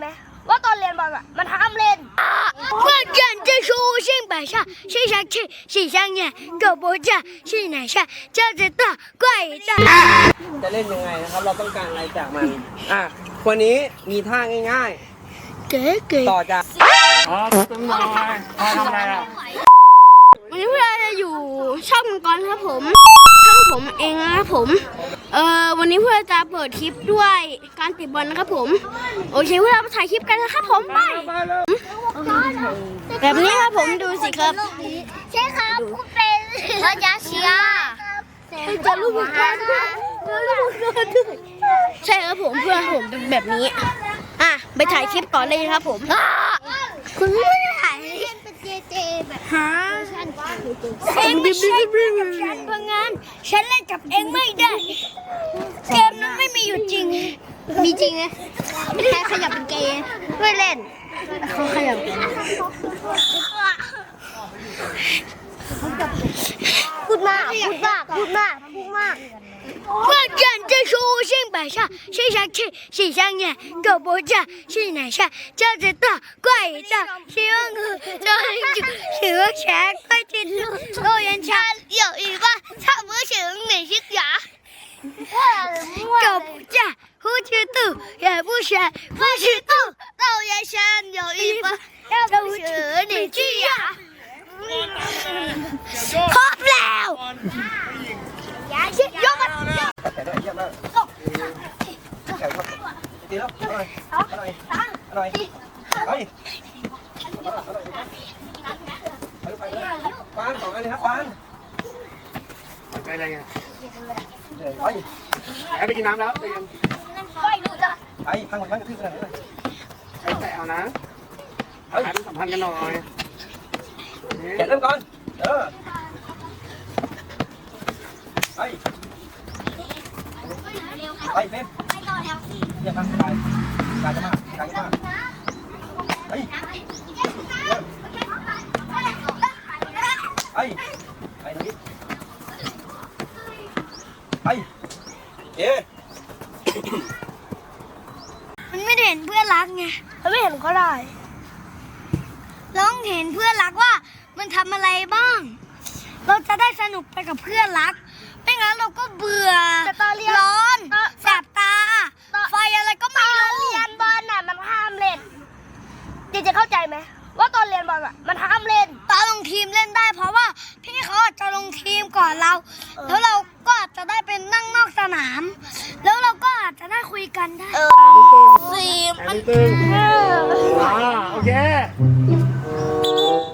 ไหมว่าตอนเรียนบอลอ่ะมันห้ามเล่น 万战之书，性百上，性相去，性相厌，狗不战，性乃善，交之道，怪与道。 จะเล่นยังไงนะครับ เราต้องการอะไรจากมัน อ่ะคนนี้มีท่าง่าย 给给 ๆ ต่อจาก อ๋อตึงหน่อยพอทำอะไรอ่ะ วันนี้พวกเราจะอยู่ช่องมังกรครับผมช่องผมเองนะครับผม เอ่อวันนี้พวกเราจะเปิดคลิปด้วยการติดบอลนะครับผม โอเคพวกเราไปถ่ายคลิปกันนะครับผมไปแบบนี้ครับผมดูสิครับใช่ครับผู้เป็นรัชเชียจะรูปมังกรด้วยจะรูปมังกรด้วยใช่ครับผมเพื่อนผมเป็นแบบนี้ อะไปถ่ายคลิปก่อนเลยครับผมคุณ เป็นเจเจแบบฮะเองไม่ใช่เพื่อนกับฉันเพราะงั้นฉันเล่นกับเองไม่ได้ เกมนั้นไม่มีอยู่จริง มีจริงไงใครขยับเป็นเกย์ไม่เล่นเขาขยับพูดมากพูดมากพูดมาก 万卷图书兴百善，心相气，心相念，苟不教，性乃善。教之道，贵以专。昔孟母，择邻处，子不学，断机杼。窦燕山，有义方，教五子，名俱扬。苟不教，性乃迁；教不道，贵以专。路燕山，有义方，教不子，名俱扬。好不了。 แล้วยกมาแต่ได้เยี่ยมมากแข็งมตีแล้วอร่อยอร่อยอร่อยไปไปเลยปานสองอันเลยครับปานไปอะไรไงไปให้ไปกินน้ำแล้วไปกันไปพังหมดพังกระทืบขนาดนี้เลยไปแตะเอานะเอาหาดูสัมพันธ์กันหน่อยนี่แกเริ่มก่อน เออ ไปไปเฟมอย่าพังไปกายจะมากกายจะมาไปไปไปตรงนี้ไปเอ๊ะมันไม่ได้เห็นเพื่อนรักไงมันไม่เห็นก็ได้เราต้องเห็นเพื่อนรักว่ามันทำอะไรบ้าง เราจะได้สนุกไปกับเพื่อนรัก ก็เบื่อ แต่ตอนเรียนร้อนตอน แสบตา ตอน ไฟอะไรก็ตไม่อนรู้เรียนบอลน่ะมันห้ามเล่นเจเจเข้าใจไหมว่าตอนเรียนบอลอะมันห้ามเล่น ตอนลงทีมเล่นได้ เพราะว่าพี่เขาอาจจะลงทีมก่อนเราแล้วเราก็อาจจะได้เป็นนั่งนอกสนาม แล้วเราก็อาจจะได้คุยกันได้ซีมแอนตึงอ่าโอเค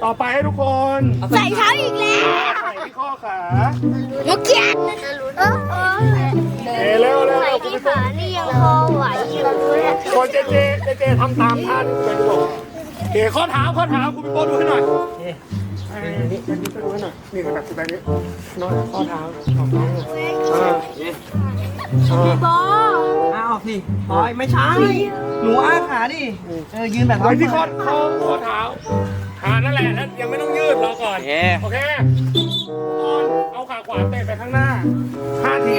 ต่อไปให้ทุกคนใส่เท้าอีกแล้วใส่ที่ข้อขาหนูเกลียดเออเออเอเร็วเร็วใส่เร็วคุณที่ผู้ชขามนี่ยังพอไหวอยู่เลยคนเจเจเจเจทำตามท่าที่เป็นบอกโอเคข้อเท้าข้อเท้าคุณพี่โป้ดูให้หน่อยนี่นี่นี่ดูให้หน่อยนี่แบบแบบนี้น้อยข้อเท้าของน้องอ่าอ่าบออ้าวสิปอยไม่ใช่หนูอ้าขาดิเออยืนแบบไว้ที่ข้อข้อข้อเท้า อ่านั่นแหละนั่นยังไม่ต้องยืดรอก่อนโอเค โอเคก่อนเอาขาขวาเตะไปข้างหน้าห้าที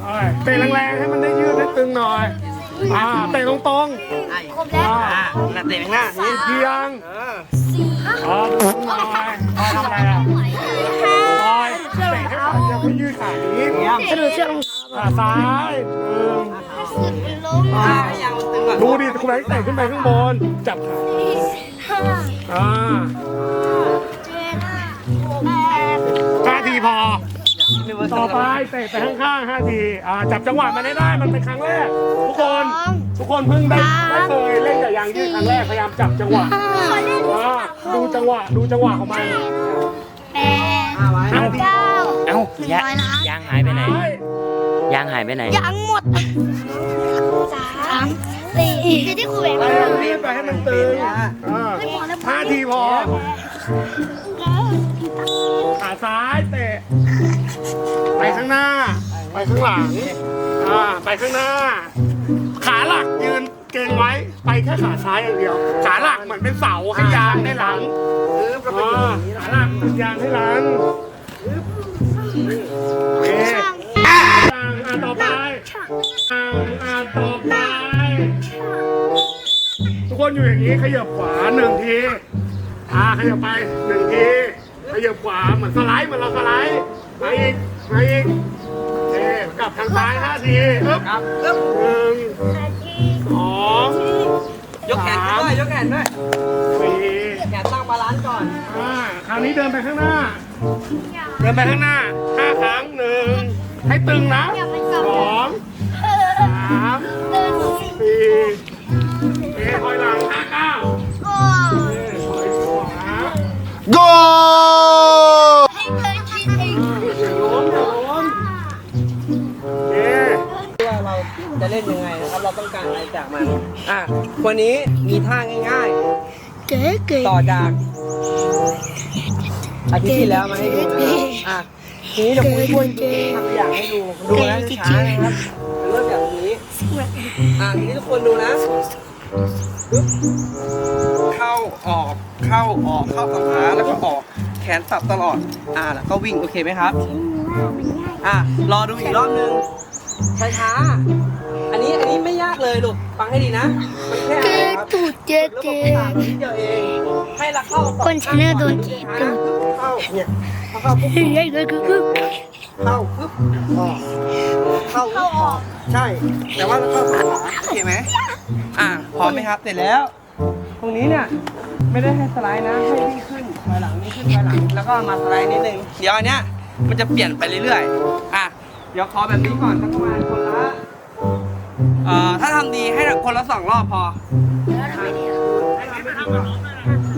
เอาไปเตะแรงๆให้มันได้ยืดได้ตึงหน่อยอ่าเตะตรงๆอ่าอ่าหน้าเตะข้างหน้านี่เพียงเอออ๋อตึงหน่อยพอทำอะไรอะพอยเตะให้ขาจะไม่ยืดขาอย่างนี้ให้ดูเชือกรองเท้าขาซ้ายหนึ่งอ่าให้ยางมันตึงก่อนดูดิคุณแบงค์เตะขึ้นไปข้างบนจับขา อ่าห้าทีพอ ต่อไปเตะไปข้างๆห้าทีอ่าจับจังหวะมันให้ได้มันเป็นครั้งแรก ทุกคน ทุกคนเพิ่งได้ได้เคยเล่นกับยางยืดครั้งแรกพยายามจับจังหวะอ่าดูจังหวะดูจังหวะของมันแปดอ่าไว้ห้าทีเก้าเอ้าหนึ่งยาร้อยล้านยางหายไปไหนไปยางหายไปไหนยังหมดสามสี่ที่ครูแบงพยายามยืดไปให้มันตึงอ่าห้าทีพอขาซ้ายเตะ ไปข้างหน้า ไปข้างหลัง อ่า ไปข้างหน้า ขาหลักยืนเก่งไว้ ไปแค่ขาซ้ายอย่างเดียว ขาหลักเหมือนเป็นเสาให้ยางได้หลังปึ๊บก็เป็นอ่าอย่างนี้นะขาหลักเป็นยางให้หลังโอเคยางอ่านต่อไปอ่านอ่านต่อไป ทุกคนอยู่อย่างนี้ขยับขวาหนึ่งทีอ่าขยับไปหนึ่งทีขยับขวาเหมือนสไลด์เหมือนเราสไลด์มาอีกมาอีกเอ๊กลับทางซ้ายห้าทีอึ๊บครับปึ๊บหนึ่งสองยกแขนขึ้นด้วยยกแขนด้วยสี่แขนตั้งบาลานซ์ก่อนห้าคราวนี้เดินไปข้างหน้า เดินไปข้างหน้าห้าครั้งหนึ่งให้ตึงนะามสี่เอ๊คอยหลังห้าเก้าเอ๊คอยขวา go อย่าล้มอย่าล้มเอ๊ว่าเราจะเล่นยังไงนะครับ เราต้องการอะไรจากมัน อะ วันนี้มีท่าง่ายเก๋เก๋ๆ ต่อจากอาทิตย์ที่แล้วมาให้ดูนะครับอะ ทีนี้เดี๋ยวคุณช่วยทำตัวอย่างให้ดู ดูนะช้าๆนะครับ อะทีนี้ทุกคนดูนะปึ๊บเข้าออก เข้าออกเข้าสัมขาแล้วก็ออกแขนสับตลอด อะแล้วก็วิ่งโอเคไหมครับ อะรอดูอีกรอบนึงช้าๆอันนี้อันนี้ไม่ยากเลยลูกฟังให้ดีนะ มันแค่อะไรเก๋ครับตูดเจ๊ระบบเจ๊ต่างๆนิดเดียวเองให้เราเข้าสองคนชนะโดนจีบเข้าเข้าเนี่ยพอเข้าปุ๊บเฮ้ยเก๋เก๋เก๋เข้าปุ๊บออกเข้าปุ๊บออก ใช่ แต่ว่าเราเข้าขวาโอเคไหมอะพร้อมไหมครับ เสร็จแล้ว ตรงนี้เนี่ยไม่ได้ให้สไลด์นะ ให้วิ่ขึ้นถอยหลังวิ่ขึ้นถอยหลัง แล้วก็มาสไลด์นิดนึง เดี๋ยวอันเนี้ยมันจะเปลี่ยนไปเรื่อยๆ อะ เดี๋ยวขอแบบนี้ก่อนสักประมาณคนละเอ่อถ้าทำดีให้คนละสองรอบพอ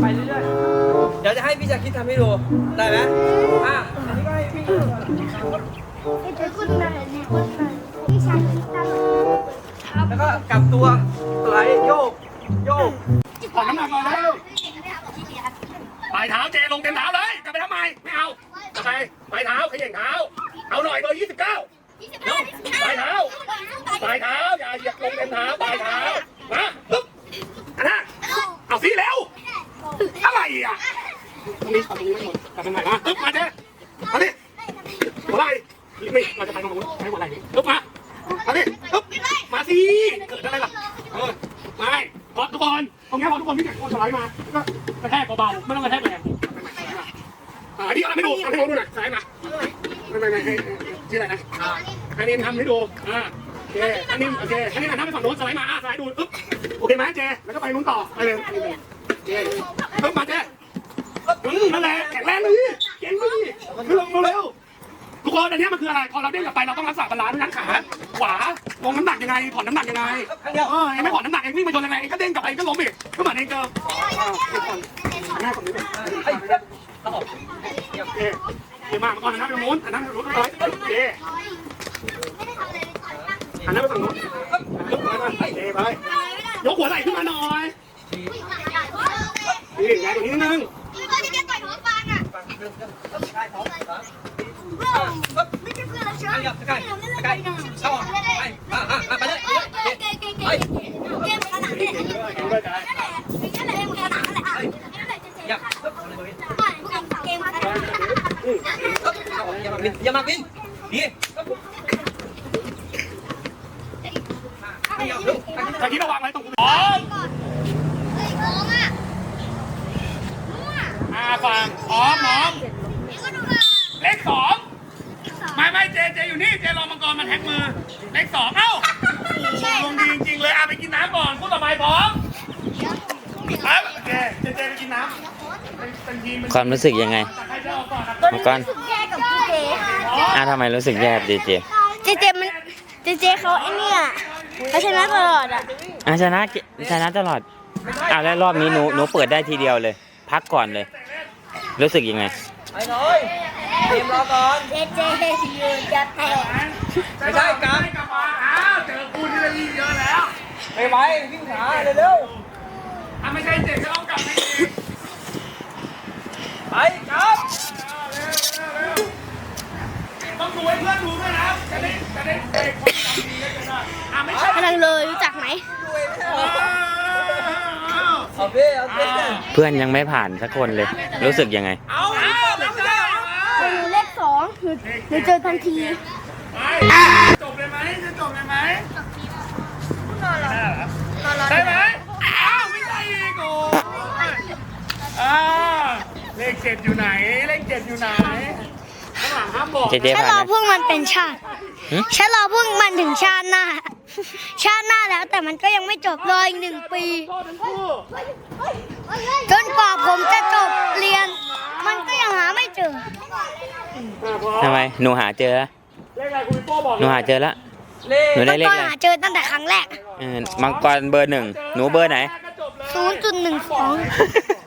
ไปเรื่อยๆ เดี๋ยวจะให้พี่จะคิดทำให้ดู ได้ไหมอะอันนี้ก็ให้พี่นขึ้น แล้วก็กลับตัวสไลด์โยก โยกผ่อนน้ำหนักก่อนแล้วปลายเท้าเจลงเต็มเท้าเลยกลับไปทำไมไม่เอากลับไปปลายเท้าขย่งเท้า เอาหน่อยเบอร์ยี่สิบเก้าปลายเท้าปลายเท้าอย่าเหยียบลงเต็มเท้าปลายเท้ามาปึ๊บอันนั้นเอาสิแล้วอะไรอะตรงนี้ตรงนี้ไม่หมดกลับไปไหนมาปึ๊บมาเจ๊มาดิหัวไหล่นี่เราจะไปตรงนู้นใช้หัวไหล่นี่ปึ๊บมามาดิปึ๊บมาสิเกิดอะไรล่ะเออไม่พอทุกคนตรงนี้พอทุก คนพี่แข่งคนสไลด์มาก็กระแทกเบาๆไม่ต้องกระแทกแรงอ่าอันนี้เอาให้ดูเอาให้ดูหน่อยซ้ายมาไม่ไม่ไม่ให้ชื่ออะไรนะอ่าอันนี้ทำให้ดูอ่าโอเคอันนี้โอเคอันนี้ทำไปฝั่งโน้นสไลด์มาอ่าสไลด์ดูปึ๊บโอเคไหมเจแล้วก็ไปนู้นต่อไปเลยโอเคปึ๊บมาเจอืมนั่นแหละแข็งแรงเลยเก่งเลยคือลงเร็วทุกคนอันนี้มันคืออะไรพอเราเด้งกลับไปเราต้องรักษาบาลานซ์ทั้งขาขวาลงน้ำหนักยังไงผ่อนน้ำหนักยังไงเออเองไม่ผ่อนน้ำหนักเองวิ่งไปชนยังไงเองก็เด้งกลับไปเองก็ล้มอีก ก็เหมือนเองเจออ่าเดี๋ยวก่อนหันหน้าฝั่งนี้ก่อนเฮ้ยโอเคเดี๋ยวมาก่อนหันหน้าไปตรงนู้นหันหน้าไปตรงนู้นเลยโอเคหันหน้าไปฝั่งนู้นยกหัวหน่อยโอเคไปยกหัวไหล่ขึ้นมาหน่อยนี่ไงตรงนี้นิดนึง ใกล้ใกล้ใกล้เข้าไปอะอะอะไปเลยไปอย่า อย่ามาบินดีตะกี้ระวังไว้ตรงกูอ๋ออ่าฟังอ๋อหมอมเลขสองไม่ไม่เจเจอยู่นี่เจรอมังกรมันแท็กมือเลขสองเอ้าลงดีจริงๆเลยอะไปกินน้ำก่อนพูดต่อไปพร้อมครับโอเคเจเจไปกินน้ำเป็นเป็นทีมเป็นความรู้สึกยังไง ใครจะเอาก่อนนะมังกรอะทำไมรู้สึกแย่ดีเจเจเจมันเจเจเขาไอ้เนี่ยเขาชนะตลอดอะอะชนะชนะตลอดอะแล้วรอบนี้หนูหนูเปิดได้ทีเดียวเลย พักก่อนเลย รู้สึกยังไงไปเลยเตรียมรอก่อนเจเจอยู่จะแตกไม่ใช่กลับกลับมาอ้าวเจอคู่ที่ได้วิ่งเยอะแล้วไปไว้วิ่งขาเร็วถ้าไม่ใช่เจก็ต้องกลับไปอีกๆ ไปครับต้องดูให้เพื่อนดูด้วยนะจะได้จะได้เด็กคนทำดีได้ได้อะไม่ใช่พลังเลยรู้จักไหมเอาเพ่เอาเพ่เพื่อนยังไม่ผ่านสักคนเลย รู้สึกยังไง เอาเอาไม่ใช่หนูเลขสองหนูหนูเจอทันทีไปจบเลยไหมจะจบเลยไหมใช่ไหมอ้าวไม่ใช่โอ้ยอ่า เลขเจ็ดอยู่ไหน เลขเจ็ดอยู่ไหนข้างหลังห้ามบอกเจเจฉันรผ่าอนไหมพวกมันเป็นชาติหึ ฉันรอพวกมันถึงชาติหน้า ชาติหน้าแล้วแต่มันก็ยังไม่จบรออีกหนึ่งปี โทษทั้งคู่จนกว่าผมจะจบเรียน มันก็ยังหาไม่เจอ อะพอทำไมหนูหาเจอแล้วเลขอะไรคุณโป้บอกหนูหาเจอแล้วเลขหนูได้เลขก็อะไรหาเจอตั้งแต่ครั้งแรก เออมังกรเบอร์หนึ่งหนูเบอร์ไหน ก็จบเลย 0.12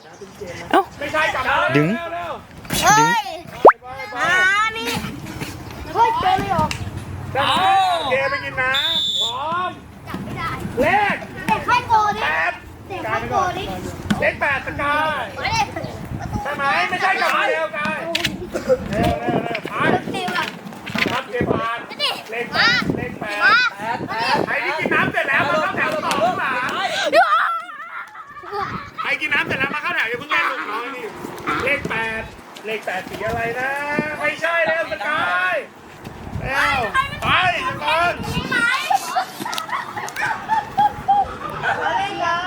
เอ้าไม่ใช่จับมาดึงเร็วเฮ้ยหานี่เฮ้ยเจอเลยเหรอๆจับมาเจไปกินน้ำพร้อมเลขเด็กไข้โกดิแปดเด็กไข้โกดิเลขแปดสกายมาดิใช่ไหมไม่ใช่กลับมาเร็วกา เลขแปดสีอะไรนะ ไม่ใช่เร็วสกายเร็วไปทุกคน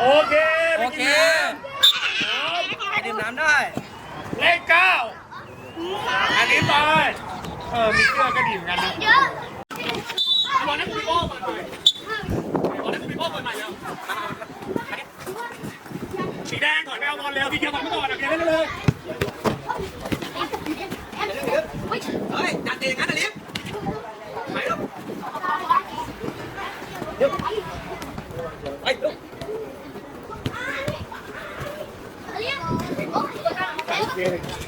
โอเคโอเคกินน้ำดื่มน้ำได้ เลขเก้าอันนี้ไปเออมีเสื้อกระดิ่งกันนะเยอะบอลนักคุยโป้เปิดใหม่บอลนักคุยโป้เปิดใหม่เร็วสีแดงก่อนไปเอาบอลเร็วสีเขียวก่อนไม่ก่อนโอเคเล่นเลย เฮ้ยจัดเองกันนะลิฟไปลูกไปลูก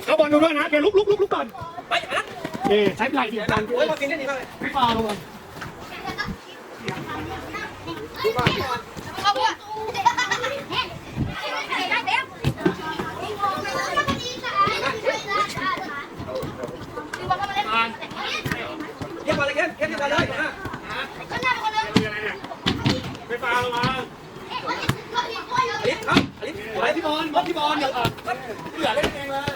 เอาบอลดูด้วยนะโอเคลุกลุกลุกลุกก่อนไปอัดเอ๊ใช้ไหล่ดีกันโอ้ยมากินได้ดีมากเลยไม่ฟาวลงอ่าน เยี่ยมมาเลยเข้มเข้มที่มาเลยนะ มีอะ ไรเนี่ยไม่ฟาวลงมาอลิฟครับอลิฟไปที่บอลบอลที่บอลเดี๋ยวเออเหลือเล่นเองเลย